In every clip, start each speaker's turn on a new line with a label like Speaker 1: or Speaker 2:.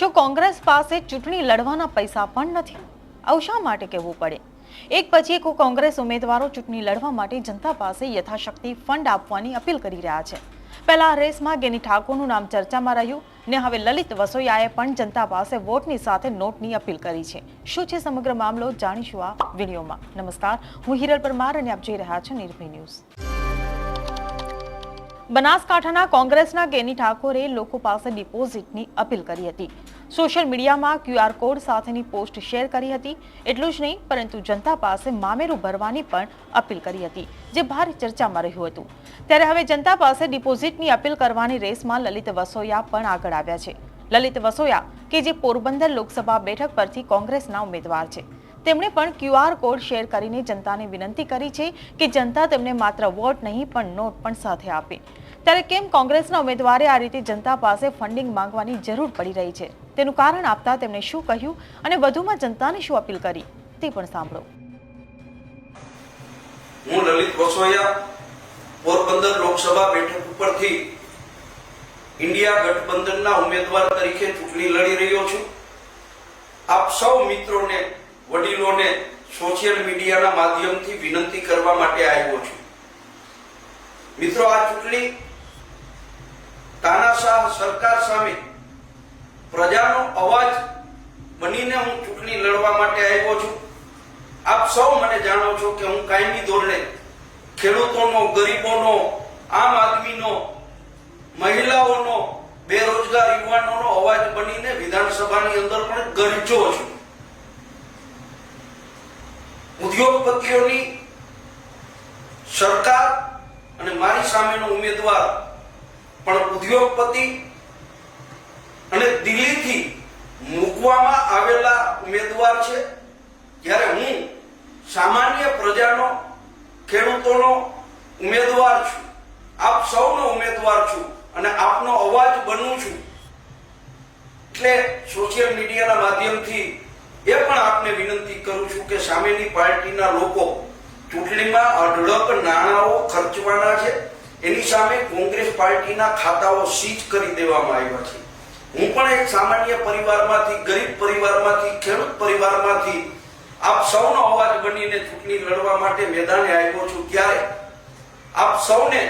Speaker 1: શું કોંગ્રેસ પાસે ચૂંટણી લડવાના પૈસા પણ નથી? આવું શા માટે કહેવું પડે? એક પછી એક કોંગ્રેસ ઉમેદવારો ચૂંટણી લડવા માટે જનતા પાસે યથાશક્તિ ફંડ આપવાની અપીલ કરી રહ્યા છે. પહેલા રેસમાં ગેની ઠાકોરનું નામ ચર્ચામાં રહ્યું ને હવે લલિત વસોયાએ પણ જનતા પાસે વોટની સાથે નોટની અપીલ કરી છે. શું છે સમગ્ર મામલો? જાણીશું આ વિડીયોમાં. નમસ્કાર. હું હિરલ પરમાર અને આપ જોઈ રહ્યા છો નિર્ભય ન્યૂઝ. બનાસકાંઠાના કોંગ્રેસના ગેની ઠાકોરે લોકો પાસે ડિપોઝિટની અપીલ કરી હતી. સોશિયલ મીડિયામાં ક્યુઆર કોડ સાથેની પોસ્ટ શેર કરી હતી. એટલું જ નહીં, પરંતુ જનતા પાસે મામેરું ભરવાની પણ અપીલ કરી હતી, જે ભારે ચર્ચામાં રહ્યું હતું. ત્યારે હવે જનતા પાસે ડિપોઝિટની અપીલ કરવાની રેસમાં લલિત વસોયા પણ આગળ આવ્યા છે. લલિત વસોયા, કે જે પોરબંદર લોકસભા બેઠક પરથી કોંગ્રેસના ઉમેદવાર છે. તેમણે પણ ક્યુઆર કોડ શેર કરીને જનતાને વિનંતી કરી છે કે જનતા તેમને માત્ર વોટ નહીં, પણ નોટ પણ સાથે આપે. ત્યારે કેમ કોંગ્રેસના ઉમેદવારે આ રીતે જનતા પાસે ફંડિંગ માંગવાની જરૂર પડી રહી છે? તેનું કારણ આપતા તેમણે શું કહ્યું અને વધુમાં જનતાને શું અપીલ કરી? તે પણ સાંભળો.
Speaker 2: હું લલિત વસોયા, પોરબંદર લોકસભા બેઠક ઉપરથી ઇન્ડિયા ગઠબંધનના ઉમેદવાર તરીકે ચૂંટણી લડી રહ્યો છું. આપ સૌ મિત્રોને વડીલોને સોશિયલ મીડિયાના માધ્યમથી વિનંતી કરવા માટે આવ્યો છું. મિત્રો, આ ચૂંટણી તાનાશાહ સરકાર સામે પ્રજાનો અવાજ બનીને હું ચૂંટણી લડવા માટે આવ્યો છું. આપ સૌ મને જાણો છો કે હું કાયમી ધોરણે ખેડૂતોનો, ગરીબોનો, આમ આદમીનો, મહિલાઓનો, બેરોજગાર યુવાનોનો અવાજ બનીને વિધાનસભાની અંદર પણ ગરજો છું. ઉદ્યોગપતિઓની સરકાર અને મારી સામેનો ઉમેદવાર પણ ઉદ્યોગપતિ અને દિલ્હીથી મૂકવામાં આવેલા ઉમેદવાર છે. જ્યારે હું સામાન્ય પ્રજાનો, ખેડૂતોનો ઉમેદવાર છું, આપ સૌનો ઉમેદવાર છું અને આપનો અવાજ બનું છું. એટલે સોશિયલ મીડિયાના માધ્યમથી એ પણ આપને વિનંતી કરું છું કે સામેની પાર્ટીના લોકો ચૂંટણીમાં અઢળક નાણાંઓ ખર્ચવાના છે. એની સામે કોંગ્રેસ પાર્ટીના ખાતાઓ સીઝ કરી દેવામાં આવ્યા છે. હું પણ એક સામાન્ય પરિવારમાંથી, ગરીબ પરિવારમાંથી, ખેડૂત પરિવારમાંથી આપ સૌનો અવાજ બનીને ચૂંટણી લડવા માટે મેદાને આવ્યો છું ત્યારે આપ સૌને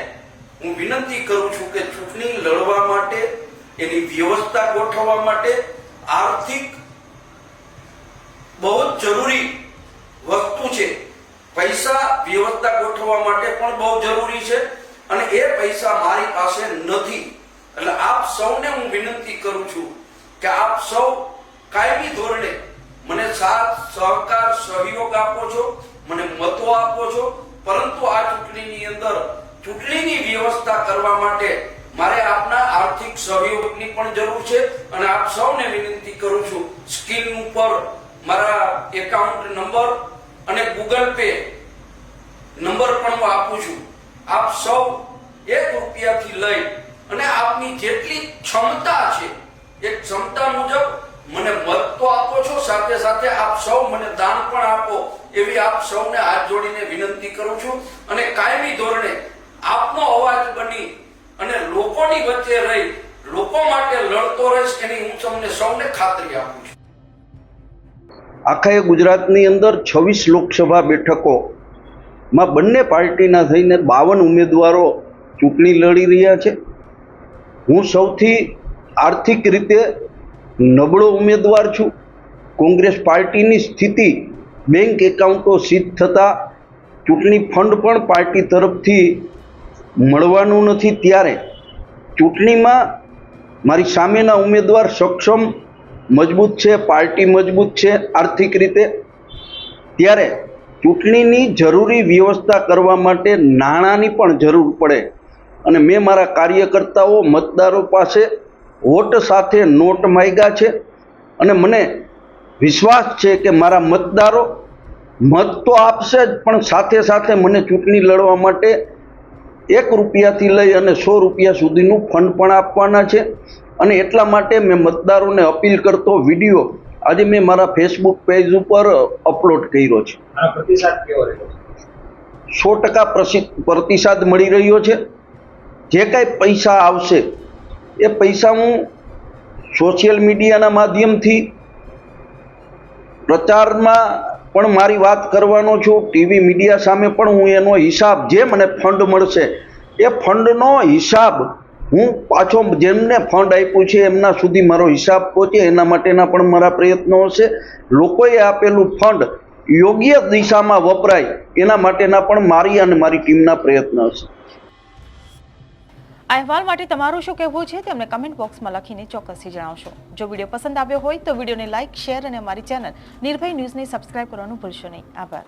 Speaker 2: હું વિનંતી કરું છું કે ચૂંટણી લડવા માટે, એની વ્યવસ્થા ગોઠવવા માટે આર્થિક બહુ જ જરૂરી વસ્તુ છે. પૈસા વ્યવસ્થા ગોઠવવા માટે પણ બહુ જરૂરી છે અને એ પૈસા મારી પાસે નથી. એટલે આપ સૌને હું વિનંતી કરું છું કે આપ સૌ કાયમી ધોરણે મને સાથ, સહકાર, સહયોગ આપો છો, મને મતો આપો છો. પરંતુ આ ચૂંટણીની અંદર ચૂંટણીની વ્યવસ્થા કરવા માટે મારે આપના આર્થિક સહયોગની પણ જરૂર છે અને આપ સૌને વિનંતી કરું છું સ્કીમ ઉપર મારા એકાઉન્ટ નંબર અને ગૂગલ પે નંબર પણ હું આપું છું. આપ સૌ એક રૂપિયાથી લઈ અને આપની જેટલી ક્ષમતા છે એ ક્ષમતા મુજબ મને મત તો આપો છો, સાથે સાથે આપ સૌ મને દાન પણ આપો એવી આપ સૌને હાથ જોડીને વિનંતી કરું છું. અને કાયમી ધોરણે આપનો અવાજ બની અને લોકોની વચ્ચે રહી, લોકો માટે લડતો રહીશ એની હું તમને સૌને ખાતરી આપું છું.
Speaker 3: આખા એ ગુજરાતની અંદર છવ્વીસ લોકસભા બેઠકોમાં બંને પાર્ટીના થઈને બાવન ઉમેદવારો ચૂંટણી લડી રહ્યા છે. હું સૌથી આર્થિક રીતે નબળો ઉમેદવાર છું. કોંગ્રેસ પાર્ટીની સ્થિતિ બેંક એકાઉન્ટો સીધ થતાં ચૂંટણી ફંડ પણ પાર્ટી તરફથી મળવાનું નથી. ત્યારે ચૂંટણીમાં મારી સામેના ઉમેદવાર સક્ષમ મજબૂત છે, પાર્ટી મજબૂત છે, આર્થિક રીતે. ત્યારે ચૂંટણીની જરૂરી વ્યવસ્થા કરવા માટે નાણાંની પણ જરૂર પડે. અને મેં મારા કાર્યકર્તાઓ, મતદારો પાસે વોટ સાથે નોટ માગ્યા છે. અને મને વિશ્વાસ છે કે મારા મતદારો મત તો આપશે જ, પણ સાથે સાથે મને ચૂંટણી લડવા માટે એક રૂપિયાથી લઈ અને સો રૂપિયા સુધીનું ફંડ પણ આપવાના છે. અને એટલા માટે મેં મતદારોને અપીલ કરતો વીડિયો આજે મેં મારા ફેસબુક પેજ ઉપર અપલોડ કર્યો છે. સો ટકા પ્રતિસાદ મળી રહ્યો છે. જે કાંઈ પૈસા આવશે એ પૈસા હું
Speaker 2: સોશિયલ મીડિયાના માધ્યમથી પ્રચારમાં પણ મારી વાત કરવાનો છું. ટીવી મીડિયા સામે પણ હું એનો હિસાબ જે મને ફંડ મળશે એ ફંડનો હિસાબ હું પાછો જેમને ફંડ આપ્યું છે, એમના સુધી મારો હિસાબ પહોંચે, એના માટેના પણ મારા પ્રયત્નો હશે. લોકોએ આપેલું ફંડ યોગ્ય દિશામાં વપરાય, એના માટેના પણ મારી અને મારી ટીમના પ્રયત્ન હશે.
Speaker 1: આ અહેવાલ માટે તમારું શું કહેવું છે તેમને કમેન્ટ બોક્સમાં લખીને ચોક્કસથી જણાવશો. જો વીડિયો પસંદ આવ્યો હોય તો વિડીયોને લાઇક શેર અને અમારી ચેનલ નિર્ભય ન્યૂઝને સબસ્ક્રાઇબ કરવાનું ભૂલશો નહીં. આભાર.